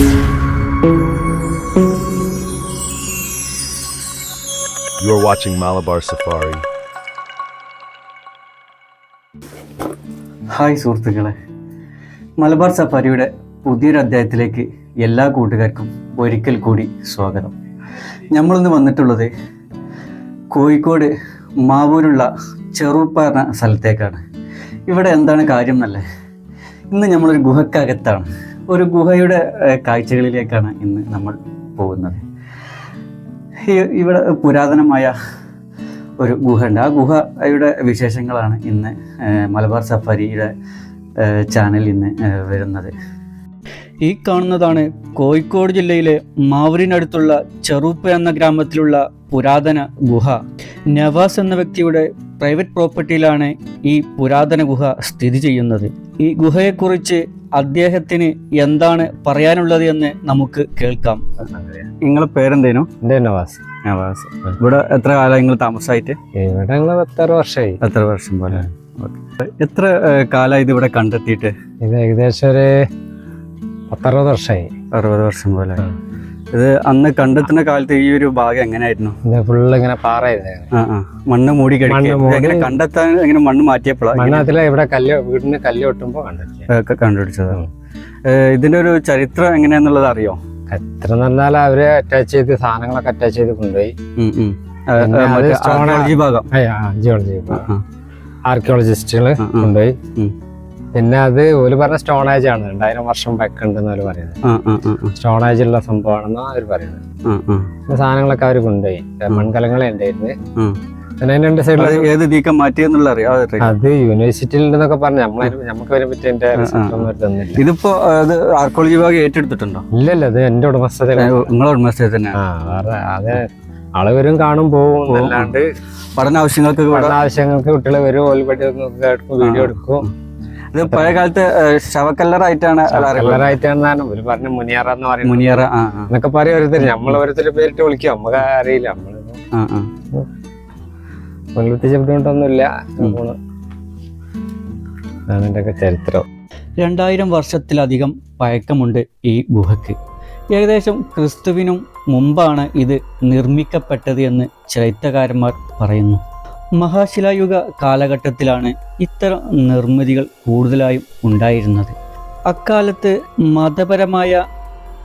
You are watching Malabar Safari. Hi സുഹൃത്തുക്കളെ. മലബാർ സഫാരിയുടെ പുതിയൊരു അധ്യായത്തിലേക്ക് എല്ലാ കൂട്ടുകാർക്കും ഒരിക്കൽ കൂടി സ്വാഗതം. നമ്മളിന്ന് വന്നിട്ടുള്ളത് കോഴിക്കോട് മാവൂരുള്ള ചെറുപ്പ എന്ന സ്ഥലത്തേക്കാണ്. ഇവിടെ എന്താണ് കാര്യം എന്നല്ലേ? ഇന്ന് നമ്മളൊരു ഗുഹക്കകത്താണ് ഒരു ഗുഹയുടെ കാഴ്ചകളിലേക്കാണ് ഇന്ന് നമ്മൾ പോകുന്നത്. ഇവിടെ പുരാതനമായ ഒരു ഗുഹയുണ്ട്. ആ ഗുഹയുടെ വിശേഷങ്ങളാണ് ഇന്ന് മലബാർ സഫാരിയുടെ ചാനൽ ഇന്ന് വരുന്നത്. ഈ കാണുന്നതാണ് കോഴിക്കോട് ജില്ലയിലെ മാവൂരിനടുത്തുള്ള ചെറുപ്പ എന്ന ഗ്രാമത്തിലുള്ള പുരാതന ഗുഹ. നവാസ് എന്ന വ്യക്തിയുടെ പ്രൈവറ്റ് പ്രോപ്പർട്ടിയിലാണ് ഈ പുരാതന ഗുഹ സ്ഥിതി ചെയ്യുന്നത്. ഈ ഗുഹയെക്കുറിച്ച് അദ്ദേഹത്തിന് എന്താണ് പറയാനുള്ളത് എന്ന് നമുക്ക് കേൾക്കാം. നിങ്ങളെ പേരെന്തേനു? എന്റെ നവാസ്. നവാസ്. ഇവിടെ എത്ര കാലം നിങ്ങൾ താമസമായിട്ട് ഇവിടെ ഞങ്ങൾ പത്താറ് വർഷമായി എത്ര വർഷം പോലെ. എത്ര കാലമായി ഇത് ഇവിടെ കണ്ടെത്തിയിട്ട്? ഇത് ഏകദേശം ഒരു പത്തറുപത് വർഷമായി അറുപത് വർഷം പോലെ. ഇത് അന്ന് കണ്ടെത്തുന്ന കാലത്ത് ഈ ഒരു ഭാഗം എങ്ങനെയായിരുന്നു? ഫുള്ള് ഇങ്ങനെ പാറയായിരുന്നു. മണ്ണ് മൂടി എങ്ങനെ കണ്ടെത്താൻ എങ്ങനെ മണ്ണ് മാറ്റിയപ്പോഴാണ് ഇവിടെ കല്ല് വീടിന് കല്ല് ഒട്ടുമ്പോൾ കണ്ടെത്തി കണ്ടുപിടിച്ചത്. ഇതിന്റെ ഒരു ചരിത്രം എങ്ങനെയാന്നുള്ളത് അറിയോ? എത്ര നന്നാൽ അവർ അറ്റാച്ച് ചെയ്ത് സാധനങ്ങളൊക്കെ അറ്റാച്ച് ചെയ്ത് കൊണ്ടുപോയി. ജിയോളജി ഭാഗം. ആർക്കിയോളജിസ്റ്റുകൾ. കൊണ്ടുപോയി. പിന്നെ അത് ഒരു പറഞ്ഞ സ്റ്റോൺ ഏജ് ആണ്. രണ്ടായിരം വർഷം വെക്കണ്ടെന്ന് അവർ പറയുന്നത്. സ്റ്റോൺ ഏജ് ഉള്ള സംഭവമാണെന്ന് അവർ പറയുന്നത്. സാധനങ്ങളൊക്കെ അവർ കൊണ്ടുപോയി. മൺകലങ്ങളെ ഉണ്ടായിരുന്നു. പിന്നെ അതിന്റെ രണ്ട് സൈഡിൽ ഏത് നീക്കം മാറ്റിയെന്നുള്ള അറിയാം? അത് യൂണിവേഴ്സിറ്റിയിൽ ഉണ്ടെന്നൊക്കെ പറഞ്ഞു. നമ്മളെ നമുക്ക് വരെ പറ്റി എന്റെ തന്നില്ല. ഇതിപ്പോ അത് ആർക്കോളജി വിഭാഗം ഏറ്റെടുത്തിട്ടുണ്ടോ? ഇല്ലല്ല അത് എന്റെ ഉടമസ്ഥത നിങ്ങളെ ഉടമസ്ഥത തന്നെ അതെ. ആൾ വരും കാണും പോവും അല്ലാണ്ട് പഠന ആവശ്യങ്ങൾക്ക് പഠന ആവശ്യങ്ങൾക്ക് കുട്ടികൾ വരും ഓൾ എടുക്കും വീഡിയോ എടുക്കും. ഇത് പഴയ കാലത്ത് ശവക്കല്ലറായിട്ടാണ് കല്ലറായിട്ടാണ്. ഒരു പറഞ്ഞ മുനിയറ എന്ന് പറയുന്നത്. മുനിയറ എന്നൊക്കെ പറയും ഓരോരുത്തർ നമ്മൾ ഓരോരുത്തരുടെ പേരിട്ട് വിളിക്കും. നമുക്ക് അറിയില്ല. നമ്മൾ പ്രത്യേകിച്ച് ബുദ്ധിമുട്ടൊന്നുമില്ല. അതാണ് ഒക്കെ ചരിത്രം. രണ്ടായിരം വർഷത്തിലധികം പഴക്കമുണ്ട് ഈ ഗുഹയ്ക്ക്. ഏകദേശം ക്രിസ്തുവിനും മുമ്പാണ് ഇത് നിർമ്മിക്കപ്പെട്ടത് എന്ന് ചരിത്രകാരന്മാർ പറയുന്നു. മഹാശിലായുഗ കാലഘട്ടത്തിലാണ് ഇത്തരം നിർമ്മിതികൾ കൂടുതലായും ഉണ്ടായിരുന്നത്. അക്കാലത്ത് മതപരമായ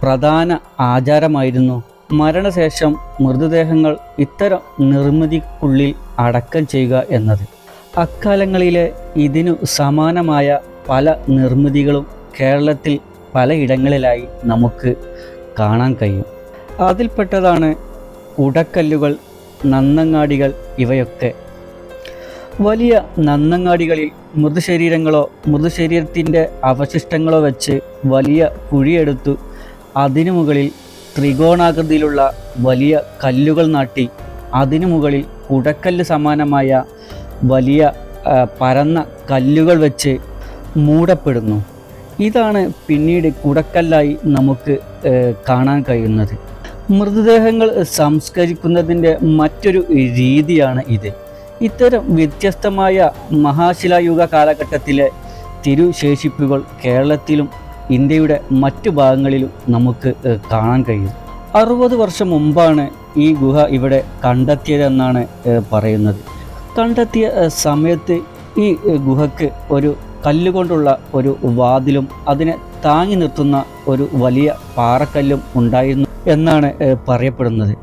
പ്രധാന ആചാരമായിരുന്നു മരണശേഷം മൃതദേഹങ്ങൾ ഇത്തരം നിർമ്മിതിക്കുള്ളിൽ അടക്കം ചെയ്യുക എന്നത്. അക്കാലങ്ങളിലെ ഇതിനു സമാനമായ പല നിർമ്മിതികളും കേരളത്തിൽ പലയിടങ്ങളിലായി നമുക്ക് കാണാൻ കഴിയും. അതിൽപ്പെട്ടതാണ് ഉടക്കല്ലുകൾ നന്നങ്ങാടികൾ ഇവയൊക്കെ. വലിയ നന്നങ്ങാടികളിൽ മൃതശരീരങ്ങളോ മൃതശരീരത്തിന്റെ അവശിഷ്ടങ്ങളോ വെച്ച് വലിയ കുഴിയെടുത്തു. അതിനു മുകളിൽ ത്രികോണാകൃതിയിലുള്ള വലിയ കല്ലുകൾ നാട്ടി. അതിനു മുകളിൽ കുടക്കല്ല് സമാനമായ വലിയ പരന്ന കല്ലുകൾ വെച്ച് മൂടപ്പെടുന്നു. ഇതാണ് പിന്നീട് കുടക്കല്ലായി നമുക്ക് കാണാൻ കഴിയുന്നത്. മൃതദേഹങ്ങൾ സംസ്കരിക്കുന്നതിന്റെ മറ്റൊരു രീതിയാണ് ഇത്. ഇത്തരം വ്യത്യസ്തമായ മഹാശിലായുഗ കാലഘട്ടത്തിലെ തിരുശേഷിപ്പുകൾ കേരളത്തിലും ഇന്ത്യയുടെ മറ്റു ഭാഗങ്ങളിലും നമുക്ക് കാണാൻ കഴിയും. അറുപത് വർഷം മുമ്പാണ് ഈ ഗുഹ ഇവിടെ കണ്ടെത്തിയതെന്നാണ് പറയുന്നത്. കണ്ടെത്തിയ സമയത്ത് ഈ ഗുഹയ്ക്ക് ഒരു കല്ലുകൊണ്ടുള്ള ഒരു വാതിലും അതിനെ താങ്ങി നിർത്തുന്ന ഒരു വലിയ പാറക്കല്ലും ഉണ്ടായിരുന്നു എന്നാണ് പറയപ്പെടുന്നത്.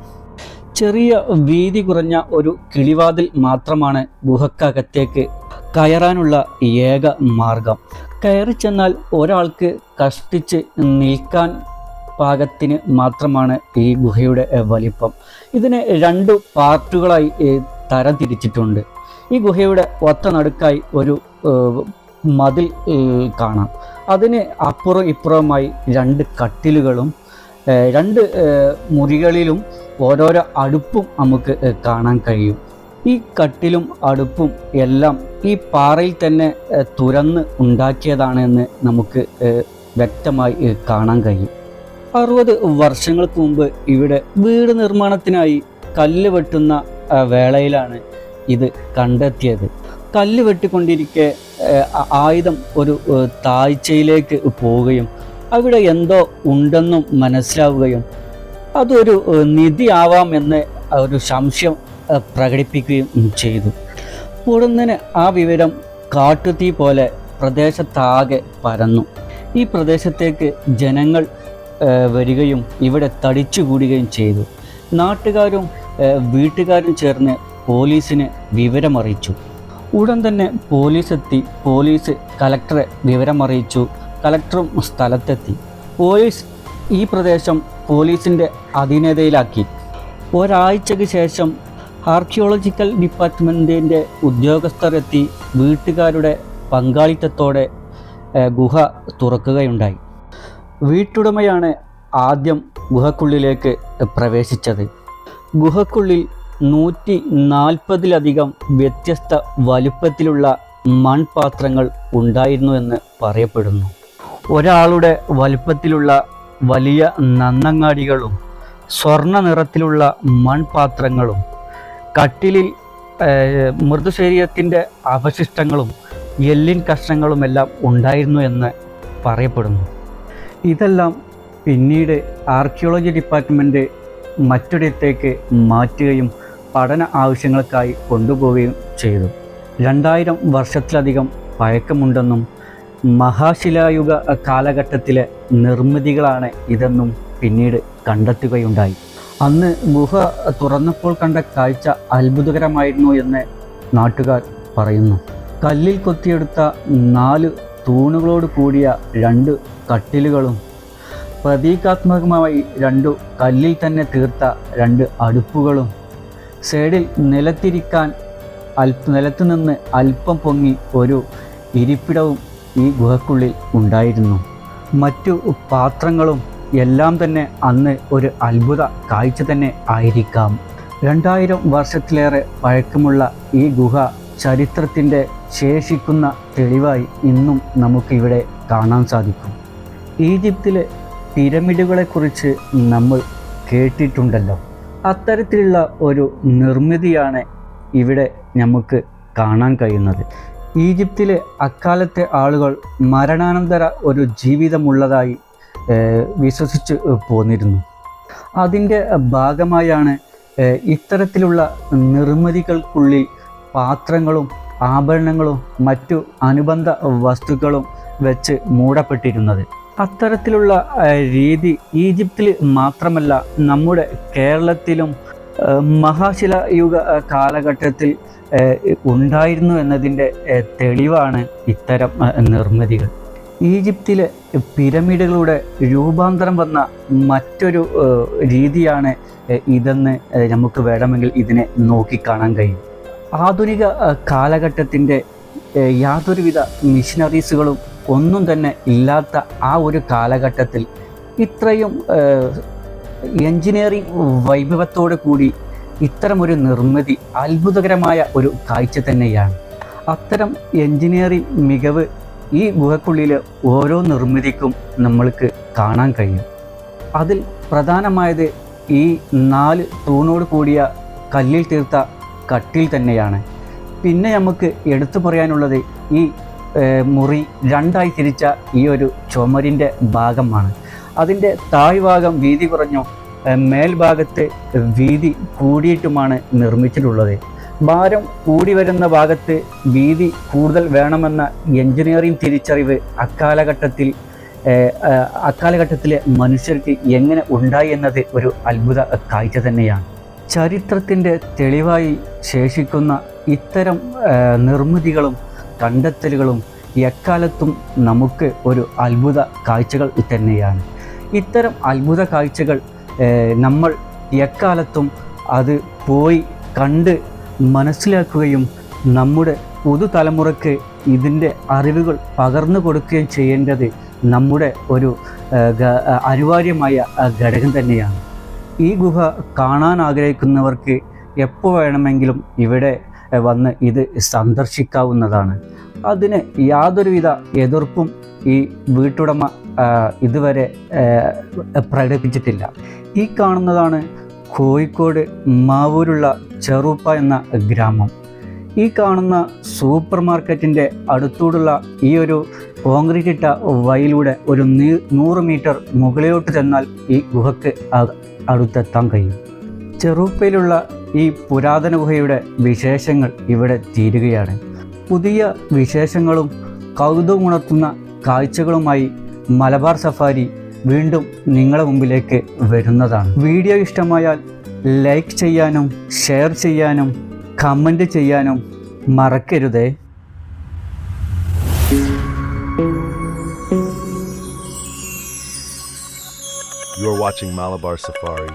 ചെറിയ വീതി കുറഞ്ഞ ഒരു കിളിവാതിൽ മാത്രമാണ് ഗുഹക്കകത്തേക്ക് കയറാനുള്ള ഏക മാർഗം. കയറി ചെന്നാൽ ഒരാൾക്ക് കഷ്ടിച്ച് നിൽക്കാൻ പാകത്തിന് മാത്രമാണ് ഈ ഗുഹയുടെ വലിപ്പം. ഇതിനെ രണ്ട് പാർട്ടുകളായി തരംതിരിച്ചിട്ടുണ്ട്. തരം തിരിച്ചിട്ടുണ്ട് ഈ ഗുഹയുടെ ഒത്ത നടുക്കായി ഒരു മതിൽ കാണാം. അതിന് അപ്പുറം ഇപ്പുറമായി രണ്ട് കട്ടിലുകളും രണ്ട് മുറികളിലും ഓരോരോ അടുപ്പും നമുക്ക് കാണാൻ കഴിയും. ഈ കട്ടിലും അടുപ്പും എല്ലാം ഈ പാറയിൽ തന്നെ തുരന്ന് ഉണ്ടാക്കിയതാണെന്ന് നമുക്ക് വ്യക്തമായി കാണാൻ കഴിയും. അറുപത് വർഷങ്ങൾക്ക് മുമ്പ് ഇവിടെ വീട് നിർമ്മാണത്തിനായി കല്ല് വെട്ടുന്ന വേളയിലാണ് ഇത് കണ്ടെത്തിയത്. കല്ല് വെട്ടിക്കൊണ്ടിരിക്കെ ആയുധം ഒരു താഴ്ചയിലേക്ക് പോവുകയും അവിടെ എന്തോ ഉണ്ടെന്നും മനസ്സിലാവുകയും അതൊരു നിധി ആവാം എന്ന് ഒരു സംശയം പ്രകടിപ്പിക്കുകയും ചെയ്തു. ഉടനെ ആ വിവരം കാട്ടുതീ പോലെ പ്രദേശത്താകെ പരന്നു. ഈ പ്രദേശത്തേക്ക് ജനങ്ങൾ വരികയും ഇവിടെ തടിച്ചുകൂടുകയും ചെയ്തു. നാട്ടുകാരും വീട്ടുകാരും ചേർന്ന് പോലീസിന് വിവരമറിയിച്ചു. ഉടൻ തന്നെ പോലീസ് എത്തി പോലീസ് കലക്ടറെ വിവരമറിയിച്ചു കലക്ടറും സ്ഥലത്തെത്തി. പോലീസ് ഈ പ്രദേശം പോലീസിന്റെ അധീനതയിലാക്കി. ഒരാഴ്ചയ്ക്ക് ശേഷം ആർക്കിയോളജിക്കൽ ഡിപ്പാർട്ട്മെന്റിന്റെ ഉദ്യോഗസ്ഥർ എത്തി വീട്ടുകാരുടെ പങ്കാളിത്തത്തോടെ ഗുഹ തുറക്കുകയുണ്ടായി. വീട്ടുടമയാണ് ആദ്യം ഗുഹക്കുള്ളിലേക്ക് പ്രവേശിച്ചത്. ഗുഹക്കുള്ളിൽ നൂറ്റി നാൽപ്പതിലധികം വ്യത്യസ്ത വലുപ്പത്തിലുള്ള മൺപാത്രങ്ങൾ ഉണ്ടായിരുന്നു എന്ന് പറയപ്പെടുന്നു. ഒരാളുടെ വലുപ്പത്തിലുള്ള വലിയ നന്നങ്ങാടികളും സ്വർണ നിറത്തിലുള്ള മൺപാത്രങ്ങളും കട്ടിലിൽ മൃദുശരീരത്തിന്റെ അവശിഷ്ടങ്ങളും എല്ലിൻ കഷ്ണങ്ങളുമെല്ലാം ഉണ്ടായിരുന്നു എന്ന് പറയപ്പെടുന്നു. ഇതെല്ലാം പിന്നീട് ആർക്കിയോളജി ഡിപ്പാർട്ട്മെന്റ് മറ്റൊരിടത്തേക്ക് മാറ്റുകയും പഠന ആവശ്യങ്ങൾക്കായി കൊണ്ടുപോവുകയും ചെയ്തു. രണ്ടായിരം വർഷത്തിലധികം പഴക്കമുണ്ടെന്നും മഹാശിലായുഗ കാലഘട്ടത്തിലെ നിർമ്മിതികളാണ് ഇതെന്നും പിന്നീട് കണ്ടെത്തുകയുണ്ടായി. അന്ന് ഗുഹ തുറന്നപ്പോൾ കണ്ട കാഴ്ച അത്ഭുതകരമായിരുന്നു എന്ന് നാട്ടുകാർ പറയുന്നു. കല്ലിൽ കൊത്തിയെടുത്ത നാല് തൂണുകളോട് കൂടിയ രണ്ട് കട്ടിലുകളും പ്രതീകാത്മകമായി രണ്ടു കല്ലിൽ തന്നെ തീർത്ത രണ്ട് അടുപ്പുകളും സൈഡിൽ നിലത്തിരിക്കാൻ അൽ നിലത്ത് നിന്ന് അല്പം പൊങ്ങി ഒരു ഇരിപ്പിടവും ഈ ഗുഹക്കുള്ളിൽ ഉണ്ടായിരുന്നു. മറ്റു പാത്രങ്ങളും എല്ലാം തന്നെ അന്ന് ഒരു അത്ഭുത കാഴ്ച തന്നെ ആയിരിക്കാം. രണ്ടായിരം വർഷത്തിലേറെ പഴക്കമുള്ള ഈ ഗുഹ ചരിത്രത്തിന്റെ ശേഷിക്കുന്ന തെളിവായി ഇന്നും നമുക്കിവിടെ കാണാൻ സാധിക്കും. ഈജിപ്തിലെ പിരമിഡുകളെക്കുറിച്ച് നമ്മൾ കേട്ടിട്ടുണ്ടല്ലോ. അത്തരത്തിലുള്ള ഒരു നിർമ്മിതിയാണ് ഇവിടെ നമുക്ക് കാണാൻ കഴിയുന്നത്. ഈജിപ്തിലെ അക്കാലത്തെ ആളുകൾ മരണാനന്തര ഒരു ജീവിതമുള്ളതായി വിശ്വസിച്ച് പോന്നിരുന്നു. അതിന്റെ ഭാഗമായാണ് ഇത്തരത്തിലുള്ള നിർമ്മിതികൾക്കുള്ളിൽ പാത്രങ്ങളും ആഭരണങ്ങളും മറ്റു അനുബന്ധ വസ്തുക്കളും വെച്ച് മൂടപ്പെട്ടിരുന്നത്. അത്തരത്തിലുള്ള രീതി ഈജിപ്തിൽ മാത്രമല്ല നമ്മുടെ കേരളത്തിലും മഹാശിലായുഗ കാലഘട്ടത്തിൽ ഉണ്ടായിരുന്നു എന്നതിന്റെ തെളിവാണ് ഇത്തരം നിർമ്മിതികൾ. ഈജിപ്തിലെ പിരമിഡുകളുടെ രൂപാന്തരം വന്ന മറ്റൊരു രീതിയാണ് ഇതെന്ന് നമുക്ക് വേണമെങ്കിൽ ഇതിനെ നോക്കിക്കാണാൻ കഴിയും. ആധുനിക കാലഘട്ടത്തിന്റെ യാതൊരുവിധ മിഷനറീസുകളും ഒന്നും തന്നെ ഇല്ലാത്ത ആ ഒരു കാലഘട്ടത്തിൽ ഇത്രയും എഞ്ചിനീയറിംഗ് വൈഭവത്തോടു കൂടി ഇത്തരമൊരു നിർമ്മിതി അത്ഭുതകരമായ ഒരു കാഴ്ച തന്നെയാണ്. അത്തരം എൻജിനീയറിംഗ് മികവ് ഈ ഗുഹക്കുള്ളിലെ ഓരോ നിർമ്മിതിക്കും നമ്മൾക്ക് കാണാൻ കഴിയും. അതിൽ പ്രധാനമായത് ഈ നാല് തൂണോട് കൂടിയ കല്ലിൽ തീർത്ത കട്ടിൽ തന്നെയാണ്. പിന്നെ നമുക്ക് എടുത്തു പറയാനുള്ളത് ഈ മുറി രണ്ടായി തിരിച്ച ഈ ഒരു ചുമരിന്റെ ഭാഗമാണ്. അതിന്റെ താഴ്ഭാഗം വീതി കുറഞ്ഞോ മേൽഭാഗത്ത് വീതി കൂടിയിട്ടുമാണ് നിർമ്മിച്ചിട്ടുള്ളത്. ഭാരം കൂടി വരുന്ന ഭാഗത്ത് വീതി കൂടുതൽ വേണമെന്ന എഞ്ചിനീയറിംഗ് തിരിച്ചറിവ് അക്കാലഘട്ടത്തിൽ അക്കാലഘട്ടത്തിലെ മനുഷ്യർക്ക് എങ്ങനെ ഉണ്ടായി എന്നത് ഒരു അത്ഭുത കാഴ്ച തന്നെയാണ്. ചരിത്രത്തിന്റെ തെളിവായി ശേഷിക്കുന്ന ഇത്തരം നിർമ്മിതികളും കണ്ടെത്തലുകളും എക്കാലത്തും നമുക്ക് ഒരു അത്ഭുത കാഴ്ചകൾ തന്നെയാണ്. ഇത്തരം അത്ഭുത കാഴ്ചകൾ നമ്മൾ എക്കാലത്തും അത് പോയി കണ്ട് മനസ്സിലാക്കുകയും നമ്മുടെ പുതുതലമുറയ്ക്ക് ഇതിന്റെ അറിവുകൾ പകർന്നു കൊടുക്കുകയും ചെയ്യേണ്ടത് നമ്മുടെ ഒരു അനിവാര്യമായ ഘടകം തന്നെയാണ്. ഈ ഗുഹ കാണാൻ ആഗ്രഹിക്കുന്നവർക്ക് എപ്പോൾ വേണമെങ്കിലും ഇവിടെ വന്ന് ഇത് സന്ദർശിക്കാവുന്നതാണ്. അതിന് യാതൊരുവിധ എതിർപ്പും ഈ വീട്ടുടമ ഇതുവരെ പ്രകടിപ്പിച്ചിട്ടില്ല. ഈ കാണുന്നതാണ് കോഴിക്കോട് മാവൂരുള്ള ചെറുപ്പ എന്ന ഗ്രാമം. ഈ കാണുന്ന സൂപ്പർ മാർക്കറ്റിന്റെ അടുത്തൂടുള്ള ഈ ഒരു കോൺക്രീറ്റ് ഇട്ട വഴിയിലൂടെ ഒരു നീ- നൂറ് മീറ്റർ മുകളിലോട്ട് ചെന്നാൽ ഈ ഗുഹയ്ക്ക് അടുത്തെത്താൻ കഴിയും. ചെറുപ്പയിലുള്ള ഈ പുരാതന ഗുഹയുടെ വിശേഷങ്ങൾ ഇവിടെ തീരുകയാണ്. പുതിയ വിശേഷങ്ങളും കൗതുകമുണർത്തുന്ന കാഴ്ചകളുമായി മലബാർ സഫാരി വീണ്ടും നിങ്ങളുടെ മുമ്പിലേക്ക് വരുന്നതാണ് വീഡിയോ ഇഷ്ടമായാൽ ലൈക്ക് ചെയ്യാനും ഷെയർ ചെയ്യാനും കമന്റ് ചെയ്യാനും മറക്കരുതേ You are watching Malabar Safari.